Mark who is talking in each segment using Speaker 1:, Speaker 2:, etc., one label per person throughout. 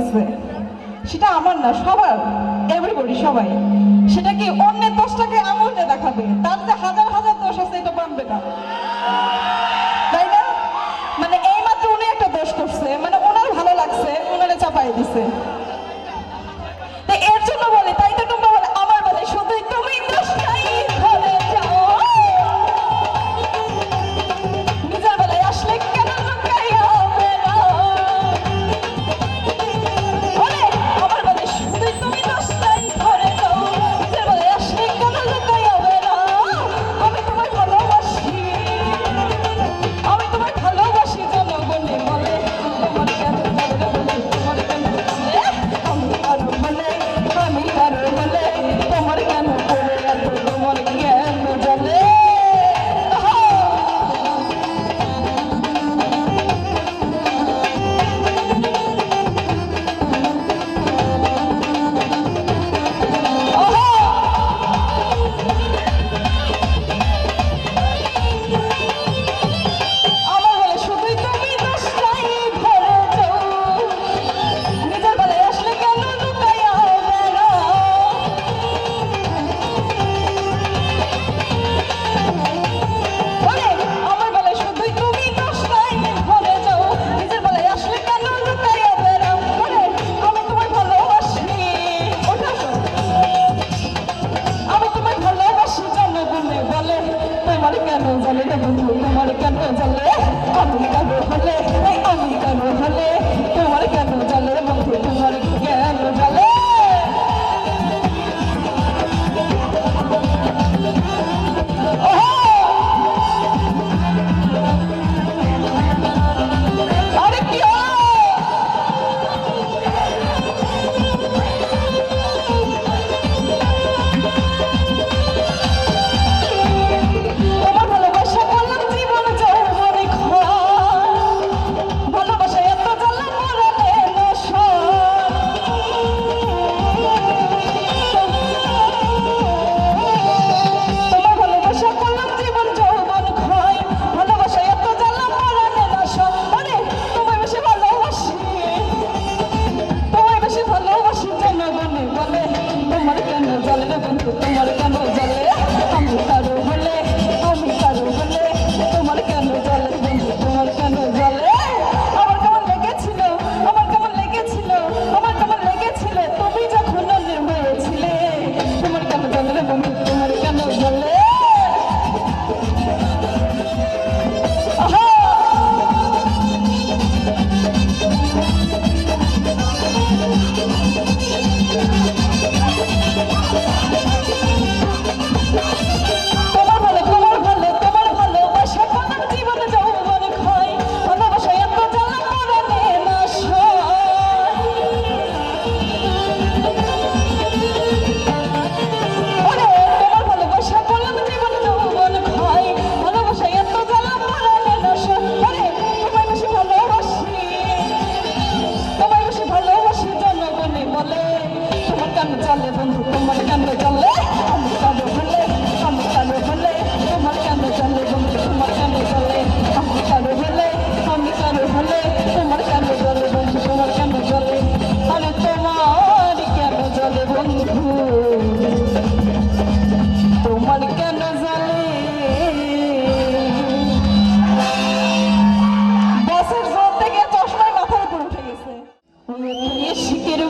Speaker 1: আসবে। সেটা আমার না, সবার এভরিবডি সবাই। সেটা কি অন্যের দোষটাকে আমলে দেখাবে। তার যে হাজার হাজার দোষ আছে, এটা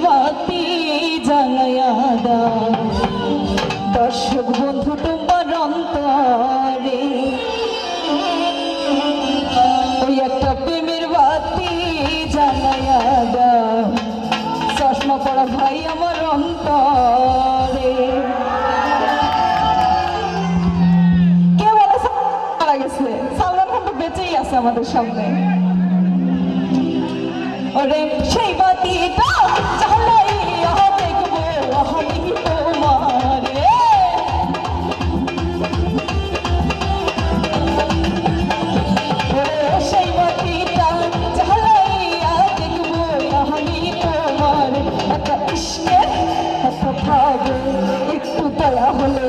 Speaker 1: বাতি জ্বালায়া দর্শক বন্ধু, তোমার অন্তরে ওই একটা প্রেমের বাতি জ্বালায়া চশমা পড়া ভাই আমার অন্তরে। কেউ মারা গেছে? সালমান খান তো বেঁচেই আছে আমাদের সামনে। ওরে, সেই الأخ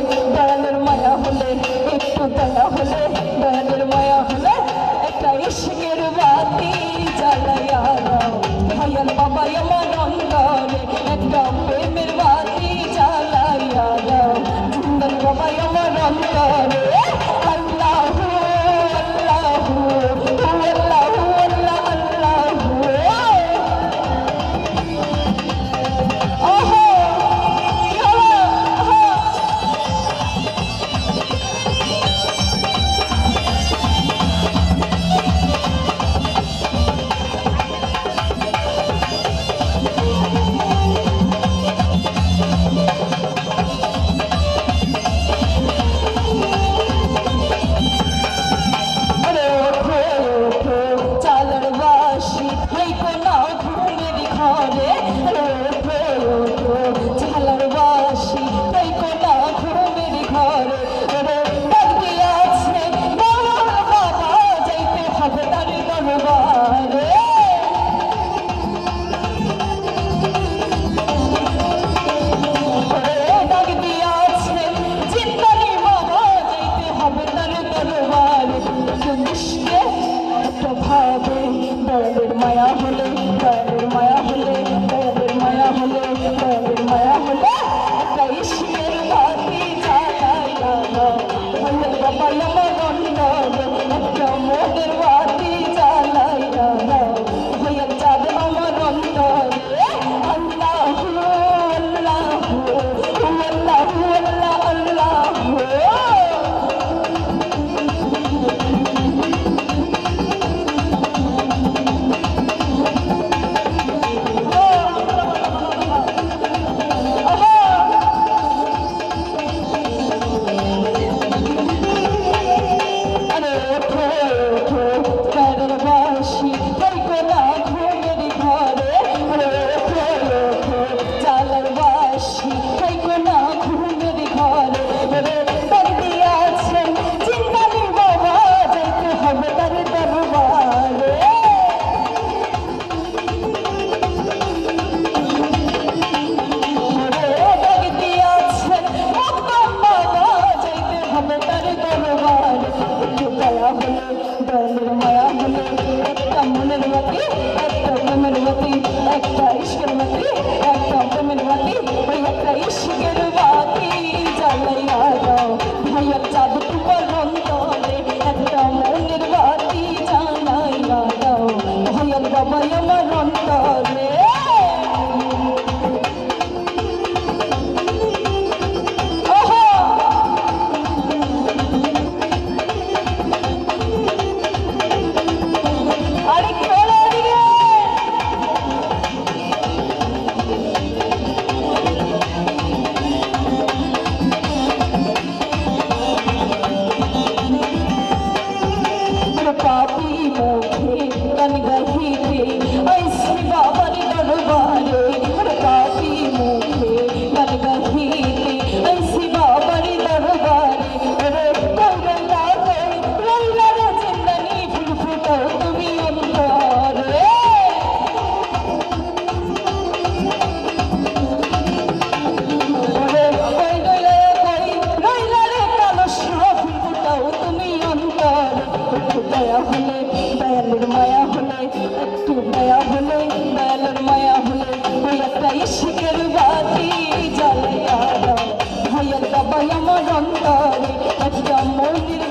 Speaker 1: বাবাই আজকে মন্দির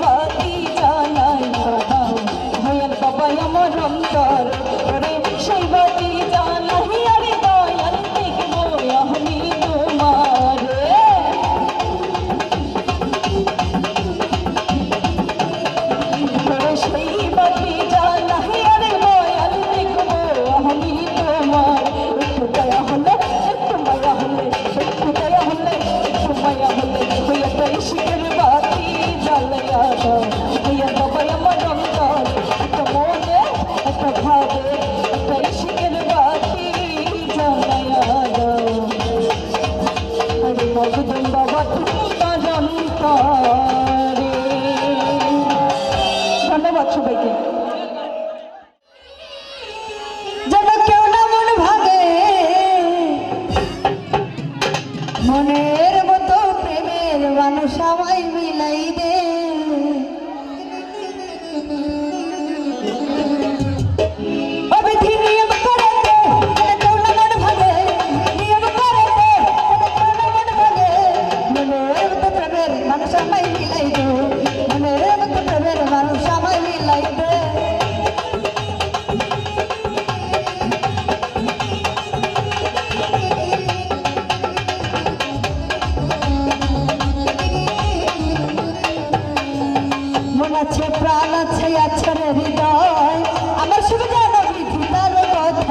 Speaker 2: Շարնե Բաչուբեկին։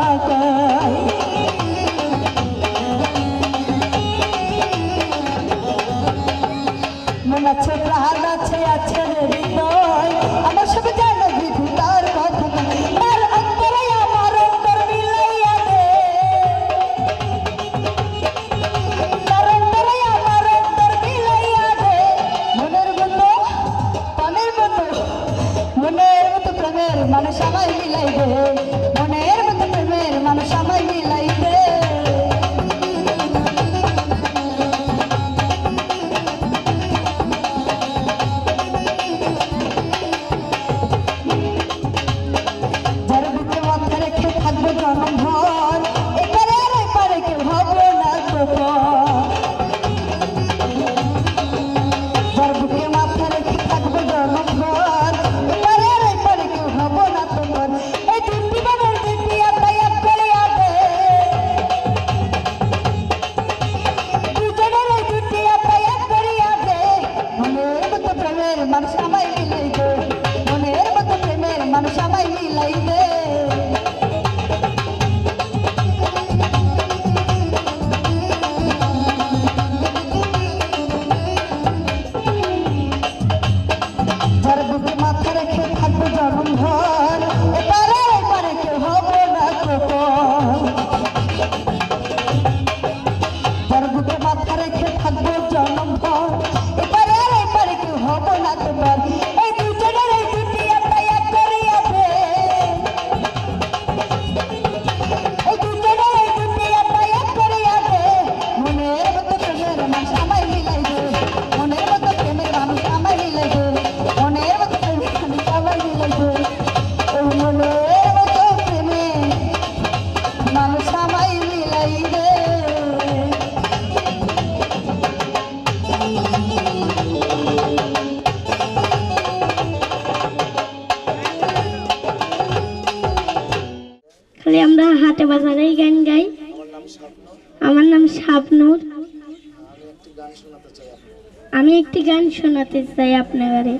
Speaker 2: কথা
Speaker 3: सही अपने बारे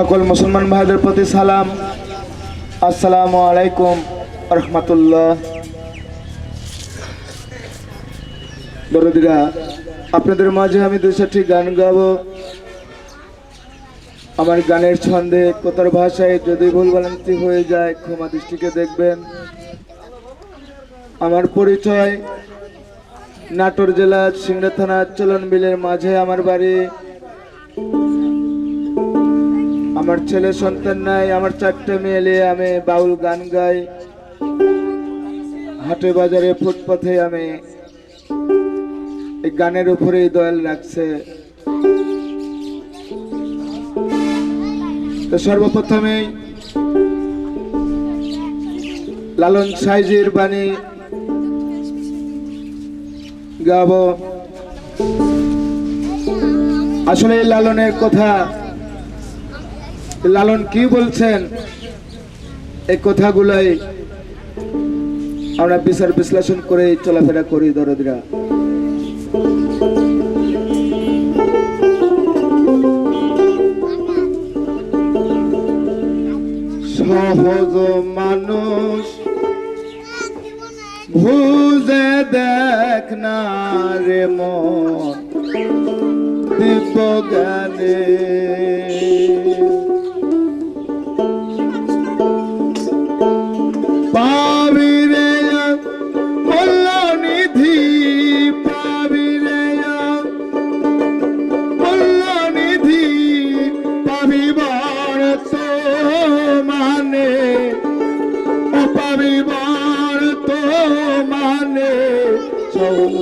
Speaker 4: সকল মুসলমান ভাইদের প্রতি সালাম। আসসালামু আলাইকুম রহমতুল্লাহ। দরদিরা আপনাদের মাঝে আমি দু চারটি গান গাবো। আমার গানের ছন্দে কোথার ভাষায় যদি ভুল বানান্তি হয়ে যায়, ক্ষমা দৃষ্টিকে দেখবেন। আমার পরিচয় নাটোর জেলার সিংড়া থানা চলন বিলের মাঝে আমার বাড়ি। আমার ছেলে সন্তান নাই, আমার চারটে মেয়ে আমি বাউল গান গাই। হাটে বাজারে ফুটপাথে আমি এই গানের উপরেই দয়াল রাখছে। তো সর্বপ্রথমেই লালন সাইজির বাণী গাবো। আসলে লালনের কথা লালন কি বলছেন? এই কথাগুলাই আমরা বিচার বিশ্লেষণ করে চলাফেরা করি, দরদিরা। সহজ মানুষ বুঝে দেখ না রে মন, দিব্য জ্ঞানে।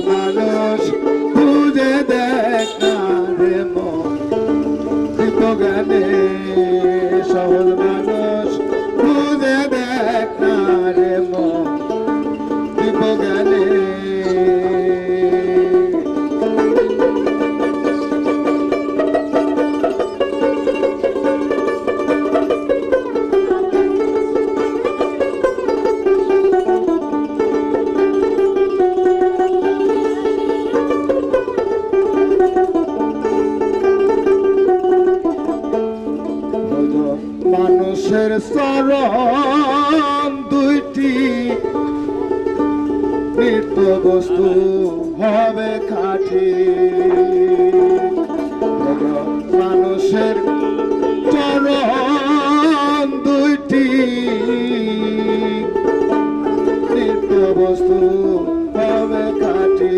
Speaker 4: মানুষ নিত্য বস্তু হবে কাঠি। মানুষের চরণ দুইটি। নিত্য বস্তু হবে খাটি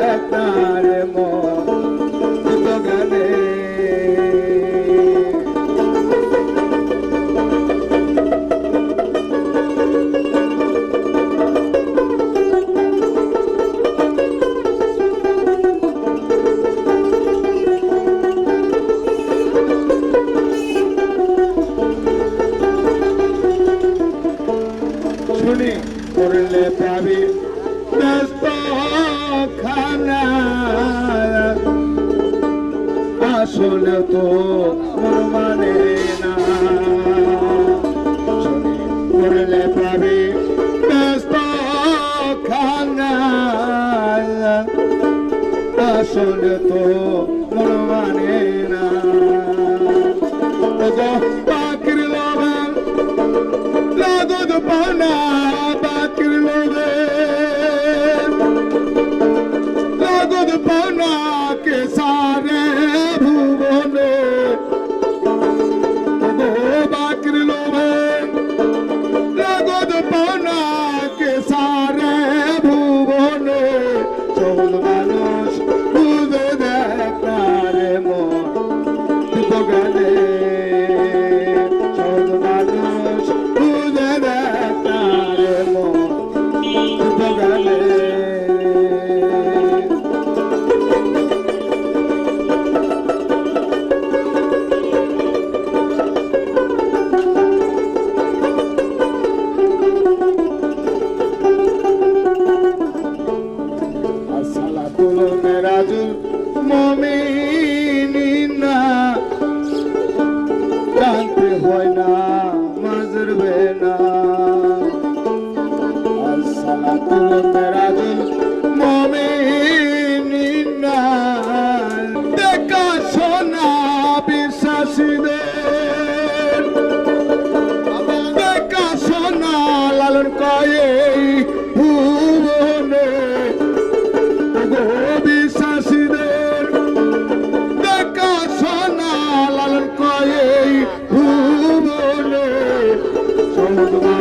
Speaker 4: Bharat মন মানে না Thank you.